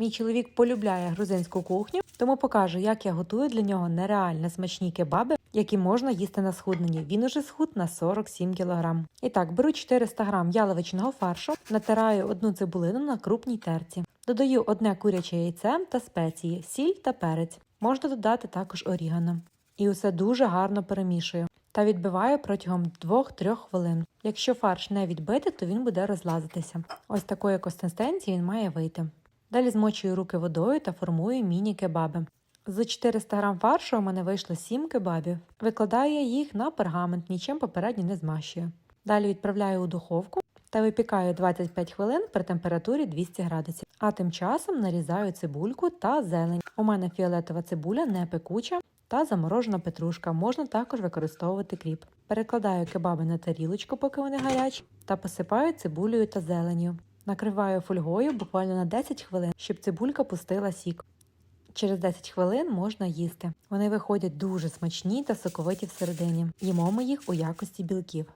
Мій чоловік полюбляє грузинську кухню, тому покажу, як я готую для нього нереально смачні кебаби, які можна їсти на схудненні. Він уже схуд на 47 кг. І так, беру 400 г яловичного фаршу, натираю одну цибулину на крупній терці. Додаю одне куряче яйце та спеції, сіль та перець. Можна додати також орігано. І усе дуже гарно перемішую та відбиваю протягом 2-3 хвилин. Якщо фарш не відбити, то він буде розлазитися. Ось такої консистенції він має вийти. Далі змочую руки водою та формую міні-кебаби. З 400 г фаршу у мене вийшло 7 кебабів. Викладаю я їх на пергамент, нічим попередньо не змащую. Далі відправляю у духовку та випікаю 25 хвилин при температурі 200 градусів. А тим часом нарізаю цибульку та зелень. У мене фіолетова цибуля не пекуча та заморожена петрушка. Можна також використовувати кріп. Перекладаю кебаби на тарілочку, поки вони гарячі, та посипаю цибулею та зеленню. Накриваю фольгою буквально на 10 хвилин, щоб цибулька пустила сік. Через 10 хвилин можна їсти. Вони виходять дуже смачні та соковиті всередині. Їмо ми їх у якості білків.